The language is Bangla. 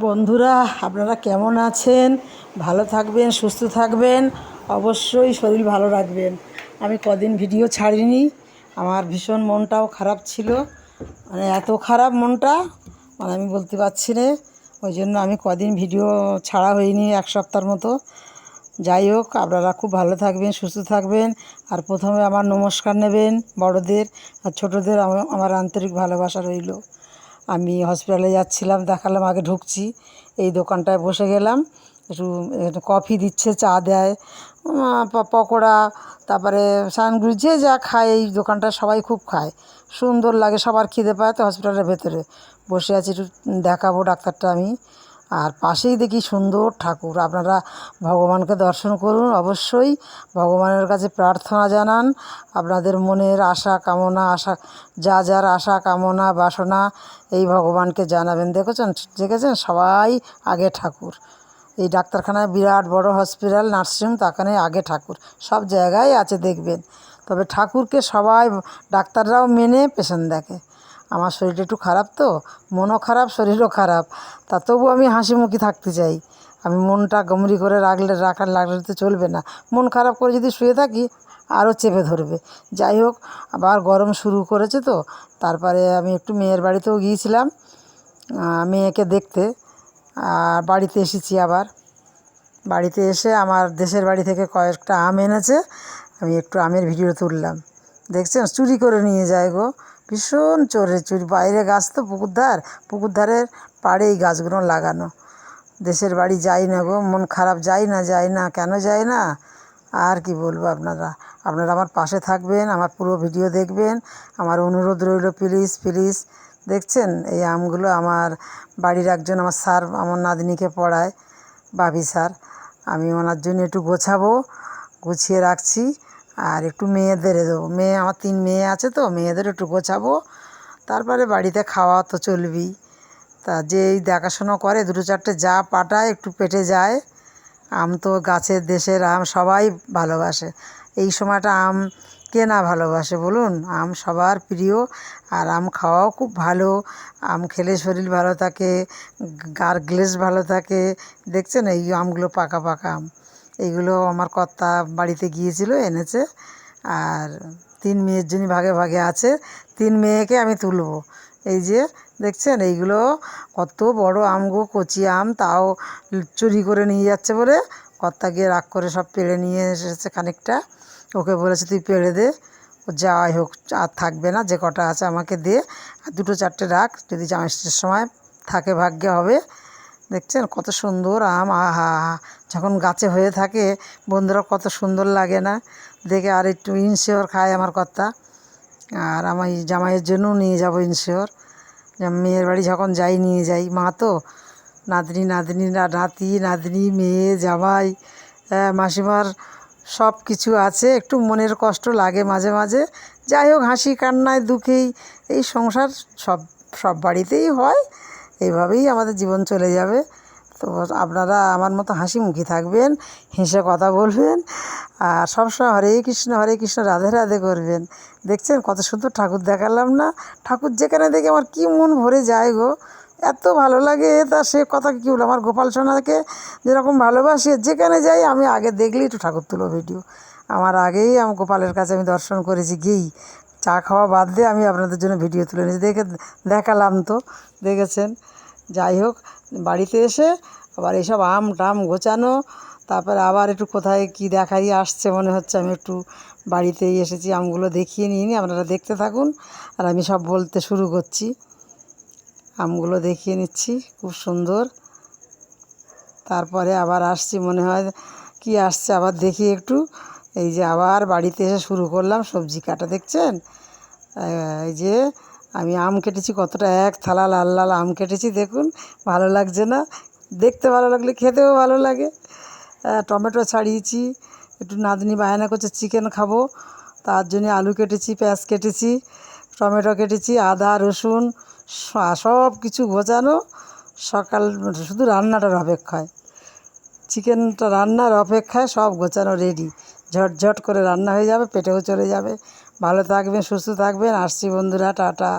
বন্ধুরা, আপনারা কেমন আছেন? ভালো থাকবেন, সুস্থ থাকবেন, অবশ্যই শরীর ভালো রাখবেন। আমি কদিন ভিডিও ছাড়িনি, আমার ভীষণ মনটাও খারাপ ছিল। মানে এত খারাপ মনটা মানে আমি বলতে পারছি না। ওই জন্য আমি কদিন ভিডিও ছাড়া হয়নি এক সপ্তাহের মতো। যাই হোক, আপনারা খুব ভালো থাকবেন, সুস্থ থাকবেন। আর প্রথমে আমার নমস্কার নেবেন বড়দের। আর ছোটোদের আমার আমার আন্তরিক ভালোবাসা রইল। আমি হসপিটালে যাচ্ছিলাম, দেখালাম, আগে ঢুকছি। এই দোকানটায় বসে গেলাম। একটু কফি দিচ্ছে, চা দেয় পকোড়া, তারপরে সানগুড়ি যে যা খায়, এই দোকানটা সবাই খুব খায়। সুন্দর লাগে, সবার খিদে পায় তো হসপিটালের ভেতরে। বসে আছি, একটু দেখাবো ডাক্তারটা আমি। আর পাশেই দেখি সুন্দর ঠাকুর। আপনারা ভগবানকে দর্শন করুন অবশ্যই। ভগবানের কাছে প্রার্থনা জানান। আপনাদের মনের আশা, কামনা, আশা, যা, যার আশা, কামনা, বাসনা, এই ভগবানকে জানাবেন। দেখেছেন? দেখেছেন? সবাই আগে ঠাকুর। এই ডাক্তারখানায় বিরাট বড় হসপিটাল, নার্সিংহোম তাখানে আগে ঠাকুর। সব জায়গায় আছে দেখবেন। তবে ঠাকুরকে সবাই, ডাক্তাররাও মেনে, পেশেন্ট দেখে। আমার শরীরটা একটু খারাপ তো, মনও খারাপ, শরীরও খারাপ। তা তবু আমি হাসি মুখে থাকতে চাই। আমি মনটা গমরি করে রাখলে রাখার লাগলে তো চলবে না। মন খারাপ করে যদি শুয়ে থাকি, আরও চেপে ধরবে। যাই হোক, আবার গরম শুরু করেছে তো, তারপরে আমি একটু মেয়ের বাড়িতেও গিয়েছিলাম মেয়েকে দেখতে। বাড়িতে এসেছি আবার। বাড়িতে এসে আমার দেশের বাড়ি থেকে কয়েকটা আম এনেছে। আমি একটু আমের ভিডিও তুললাম। দেখছেন? চুরি করে নিয়ে যায় গো। ভীষণ চোরে চুরি। বাইরে গাছ তো পুকুর ধার পুকুর ধারের পাড়ে এই গাছগুলো লাগানো। দেশের বাড়ি যাই না গো, মন খারাপ যাই না যাই না, কেন যাই না? আর কি বলব আপনারা? আপনারা আমার পাশে থাকবেন, আমার পুরো ভিডিও দেখবেন। আমার অনুরোধ রইল প্লিজ প্লিজ দেখছেন? এই আমগুলো আমার বাড়ির একজন, আমার স্যার, আমার নাতনিকে পড়ায়, বাবি স্যার। আমি ওনার জন্য একটু গোছাবো, গুছিয়ে রাখছি। আর একটু মেয়েদের দেবো। মেয়ে, আমার তিন মেয়ে আছে তো, মেয়েদের একটু গোছাবো। তারপরে বাড়িতে খাওয়া তো চলবেই। তা যেই দেখাশোনা করে, দুটো চারটে যা পাঠায়, একটু পেটে যায়। আম তো গাছের দেশের আম সবাই ভালোবাসে। এই সময়টা আম কে না ভালোবাসে বলুন? আম সবার প্রিয় আর আম খাওয়াও খুব ভালো। আম খেলে শরীর ভালো থাকে গার গ্লেস ভালো থাকে। দেখছেন এই আমগুলো পাকা পাকা আম। এইগুলো আমার কর্তা বাড়িতে গিয়েছিল, এনেছে। আর তিন মেয়ের জন্য ভাগে ভাগে আছে, তিন মেয়েকে আমি তুলবো। এই যে দেখছেন, এইগুলো কত বড় আম গো, কচি আম, তাও চুরি করে নিয়ে যাচ্ছে বলে কর্তা গিয়ে রাগ করে সব পেড়ে নিয়ে এসেছে খানিকটা। ওকে বলেছে, তুই পেড়ে দে। ও যাই হোক, আর থাকবে না, যে কটা আছে আমাকে দে। আর দুটো চারটে রাখ, যদি জামাইষষ্ঠীর সময় থাকে ভাগ্যে হবে দেখছেন? কত সুন্দর আম, আহা। যখন গাছে হয়ে থাকে, বন্ধুরা কত সুন্দর লাগে না? দেখে আর একটু ইনশিওর খায় আমার কর্তা। আর আমার জামাইয়ের জন্যও নিয়ে যাব ইনশিওর মেয়ের বাড়ি যখন যাই, নিয়ে যাই। মা তো নাতনি নাতনি নাতি, নাতনি, মেয়ে, জামাই মাসিমার সব কিছু আছে। একটু মনের কষ্ট লাগে মাঝে মাঝে। যাই হোক, হাসি, কান্নায়, দুঃখেই এই সংসার সব সব বাড়িতেই হয়। এইভাবেই আমাদের জীবন চলে যাবে। তো আপনারা আমার মতো হাসি মুখী থাকবেন, হেসে কথা বলবেন, আর সবসময় হরে কৃষ্ণ হরে কৃষ্ণ, রাধে রাধে করবেন। দেখছেন কত সুন্দর ঠাকুর দেখালাম না? ঠাকুর যেখানে দেখে আমার কি মন ভরে যায় গো। এত ভালো লাগে তা সে কথা কী বলব? আমার গোপাল সোনাকে যেরকম ভালোবাসি, যেখানে যাই আমি আগে দেখলেই একটু ঠাকুর তুলো ভিডিও। আমার আগেই আমি গোপালের কাছে আমি দর্শন করেছি গিয়েই। চা খাওয়া বাদ দিয়ে আমি আপনাদের জন্য ভিডিও তুলে নিয়েছি। দেখে দেখালাম তো, দেখেছেন? যাই হোক, বাড়িতে এসে আবার এইসব আম টাম গোছানো, তারপরে আবার একটু কোথায় কি দেখাই আসছে মনে হচ্ছে, আমি একটু বাড়িতেই এসেছি, আমগুলো দেখিয়ে নিয়ে নিই, আপনারা দেখতে থাকুন। আর আমি সব বলতে শুরু করছি। আমগুলো দেখিয়ে নিচ্ছি, খুব সুন্দর। তারপরে আবার আসছি, মনে হয় কি আসছে, আবার দেখি একটু। এই যে আবার বাড়িতে এসে শুরু করলাম, সবজি কাটা, দেখছেন? এই যে আমি আম কেটেছি কতটা এক থালা লাল লাল আম কেটেছি, দেখুন, ভালো লাগছে না। দেখতে ভালো লাগলে খেতেও ভালো লাগে। টমেটো ছাড়িয়েছি, একটু নাতনি বায়না করছে, চিকেন খাব। তার জন্য আলু কেটেছি, পেঁয়াজ কেটেছি, টমেটো কেটেছি, আদা, রসুন সব কিছু গোছানো সকাল, শুধু রান্নাটার অপেক্ষায়। চিকেনটা রান্নার অপেক্ষায় সব গোছানো রেডি ঝটঝট করে রান্না হয়ে যাবে, পেটেও চলে যাবে। ভালো থাকবেন, সুস্থ থাকবেন। আসছি বন্ধুরা, টাটা।